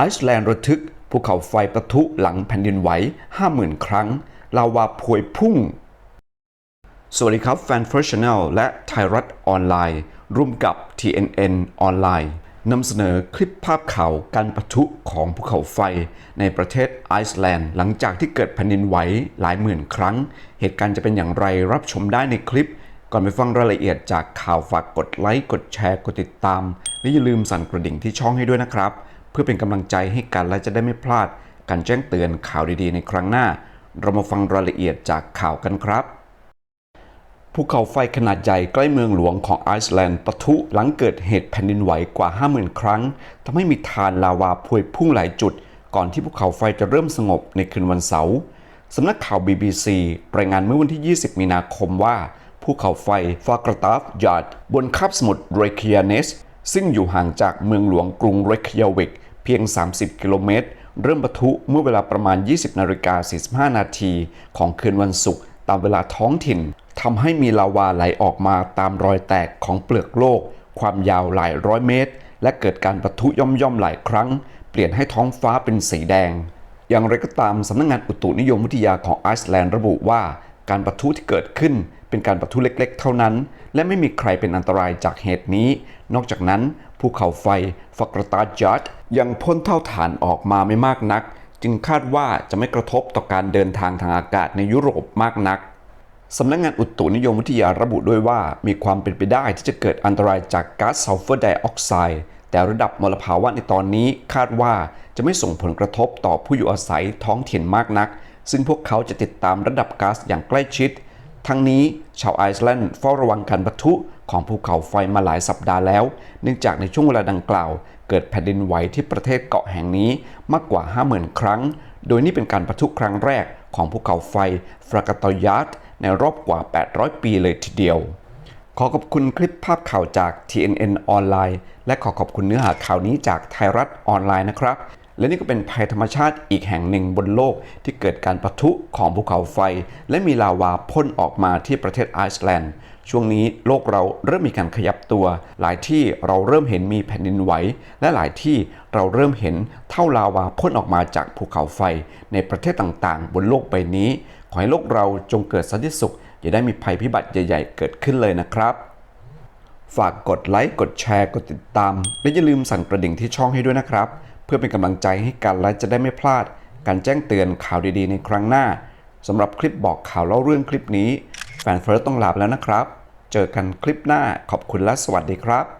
ไอซ์แลนด์ระทึกภูเขาไฟปะทุหลังแผ่นดินไหว 50,000 ครั้ง ลาวาพวยพุ่ง สวัสดีครับ แฟนเฟิร์ชแนลและไทยรัฐออนไลน์ ร่วมกับ TNN ออนไลน์นำเสนอคลิปภาพข่าวการปะทุของภูเขาไฟในประเทศไอซ์แลนด์ หลังจากที่เกิดแผ่นดินไหวหลายหมื่นครั้ง เหตุการณ์จะเป็นอย่างไรรับชมได้ในคลิป ก่อนไปฟังรายละเอียดจากข่าวฝากกดไลค์กดแชร์กดติดตามและอย่าลืมสั่นกระดิ่งที่ช่องให้ด้วยนะครับ เพื่อเป็นกำลังใจให้กันและจะได้ไม่พลาดการแจ้งเตือนข่าวดีๆ ในครั้งหน้า เรามาฟังรายละเอียดจากข่าวกันครับภูเขาไฟขนาดใหญ่ใกล้เมืองหลวงของไอซ์แลนด์ปะทุหลังเกิดเหตุแผ่นดินไหวกว่า 50,000 ครั้งทำให้มีทานลาวาพวยพุ่งหลายจุด ก่อนที่ภูเขาไฟจะเริ่มสงบในคืนวันเสาร์สำนักข่าว BBC รายงานเมื่อวันที่ 20 มีนาคมว่าภูเขาไฟฟากรตาฟยาร์ดบนคาบสมุทรเรคียเนส ซึ่งอยู่ห่างจากเมืองหลวงกรุงเรคียวิก พียง 30 กิโลเมตร เริ่มปะทุเมื่อเวลาประมาณ 20 นาฬิกา 45 นาทีของคืนวันศุกร์ตามเวลาท้องถิ่นทำให้มีลาวาไหลออกมาตามรอยแตกของเปลือกโลก ความยาวหลายร้อยเมตร และเกิดการปะทุย่อมๆหลายครั้ง เปลี่ยนให้ท้องฟ้าเป็นสีแดง อย่างไรก็ตามสำนักงงานอุตุนิยมวิทยาของไอซ์แลนด์ระบุว่า การปะทุที่เกิดขึ้นเป็นการปะทุเล็กๆ เท่านั้น และไม่มีใครเป็นอันตรายจากเหตุนี้ นอกจากนั้นภูเขาไฟฟักรตาจัดยังพ่นเท่าฐานออกมาไม่มากนัก จึงคาดว่าจะไม่กระทบต่อการเดินทางทางอากาศในยุโรปมากนักสำนักงานอุตุนิยมวิทยาระบุด้วยว่า มีความเป็นไปได้ที่จะเกิดอันตรายจากก๊าซซัลเฟอร์ไดออกไซด์แต่ระดับมลภาวะในตอนนี้คาดว่าจะไม่ส่งผลกระทบต่อผู้อยู่อาศัยท้องถิ่นมากนัก ซึ่งพวกเขาจะติดตามระดับก๊าซอย่างใกล้ชิด ทั้งนี้ชาวไอซ์แลนด์เฝ้าระวังการปะทุของภูเขาไฟมาหลายสัปดาห์แล้ว เนื่องจากในช่วงเวลาดังกล่าว เกิดแผ่นดินไหวที่ประเทศเกาะแห่งนี้มากกว่า 50,000 ครั้ง โดยนี่เป็นการปะทุครั้งแรกของภูเขาไฟฟรากาตอยาตในรอบกว่า 800 ปีเลยทีเดียว ขอขอบคุณคลิปภาพข่าวจาก TNN ออนไลน์ และขอขอบคุณเนื้อหาข่าวนี้จากไทยรัฐออนไลน์นะครับ และนี่ก็เป็นภัยธรรมชาติอีกแห่งหนึ่งบนโลกที่เกิดการปะทุของภูเขาไฟ และมีลาวาพ่นออกมาที่ประเทศไอซ์แลนด์ ช่วงนี้โลกเราเริ่มมีการขยับตัว หลายที่เราเริ่มเห็นมีแผ่นดินไหว และหลายที่เราเริ่มเห็นเท่าลาวาพ่นออกมาจากภูเขาไฟ ในประเทศต่างๆ บนโลกใบนี้ ขอให้โลกเราจงเกิดสันติสุขอย่าได้มีภัยพิบัติใหญ่ๆ เกิดขึ้นเลยนะครับฝากกดไลค์ กดแชร์ กดติดตาม และอย่าลืมสั่นกระดิ่งที่ช่องให้ด้วยนะครับ เพื่อเป็นกำลังใจให้กันและจะได้ไม่พลาด การแจ้งเตือนข่าวดีๆ ในครั้งหน้าสำหรับคลิปบอกข่าวเล่าเรื่องคลิปนี้แฟนเฟิร์สต้องลาไปแล้วนะครับ เจอกันคลิปหน้าขอบคุณและสวัสดีครับ